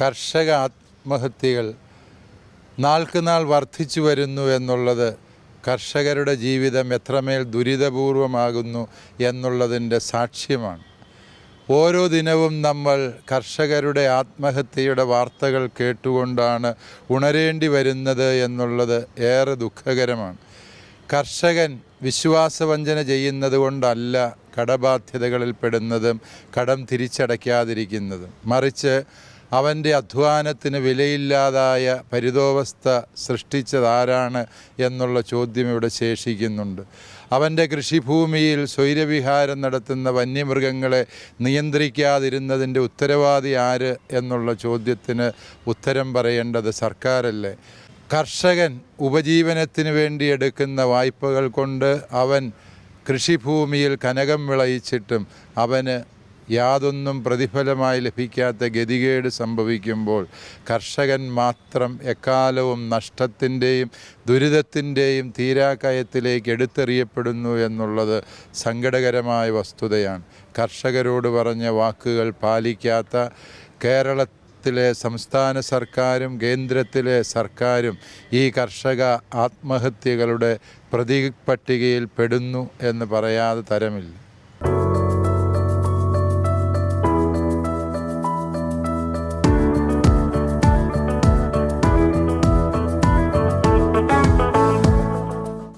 കർഷക ആത്മഹത്യകൾ നാൾക്കുനാൾ വർദ്ധിച്ചു വരുന്നു എന്നുള്ളത് കർഷകരുടെ ജീവിതം എത്രമേൽ ദുരിതപൂർവമാകുന്നു എന്നുള്ളതിന്റെ സാക്ഷ്യമാണ്. ഓരോ ദിനവും നമ്മൾ കർഷകരുടെ ആത്മഹത്യയുടെ വാർത്തകൾ കേട്ടുകൊണ്ടാണ് ഉണരേണ്ടി വരുന്നത് എന്നുള്ളത് ഏറെ ദുഃഖകരമാണ്. കർഷകൻ വിശ്വാസവഞ്ചന ചെയ്യുന്നത് കൊണ്ടല്ല കടബാധ്യതകളിൽ പെടുന്നതും കടം തിരിച്ചടയ്ക്കാതിരിക്കുന്നതും. മറിച്ച് അവന്റെ അധ്വാനത്തിന് വിലയില്ലാതായ പരിതോവസ്ഥ സൃഷ്ടിച്ചതാരാണ് എന്നുള്ള ചോദ്യം ഇവിടെ ശേഷിക്കുന്നുണ്ട്. അവന്റെ കൃഷിഭൂമിയിൽ സ്വൈരവിഹാരം നടത്തുന്ന വന്യമൃഗങ്ങളെ നിയന്ത്രിക്കാതിരുന്നതിന്റെ ഉത്തരവാദി ആര് എന്നുള്ള ചോദ്യത്തിന് ഉത്തരം പറയേണ്ടത് സർക്കാരല്ലേ? കർഷകൻ ഉപജീവനത്തിന് വേണ്ടി എടുക്കുന്ന വായ്പകൾ കൊണ്ട് അവൻ കൃഷിഭൂമിയിൽ കനകം വിളയിച്ചിട്ടും അവന് യാതൊന്നും പ്രതിഫലമായി ലഭിക്കാത്ത ഗതികേട് സംഭവിക്കുമ്പോൾ കർഷകൻ മാത്രം എക്കാലവും നഷ്ടത്തിന്റെയും ദുരിതത്തിന്റെയും തീരാക്കയത്തിലേക്ക് എടുത്തെറിയപ്പെടുന്നു എന്നുള്ളത് സങ്കടകരമായ വസ്തുതയാണ്. കർഷകരോട് പറഞ്ഞ വാക്കുകൾ പാലിക്കാത്ത കേരള കേരളത്തിലെ സംസ്ഥാന സർക്കാരും കേന്ദ്രത്തിലെ സർക്കാരും ഈ കർഷക ആത്മഹത്യകളുടെ പ്രതിപട്ടികയിൽ പെടുന്നു എന്ന് പറയാതെ തരമില്ല.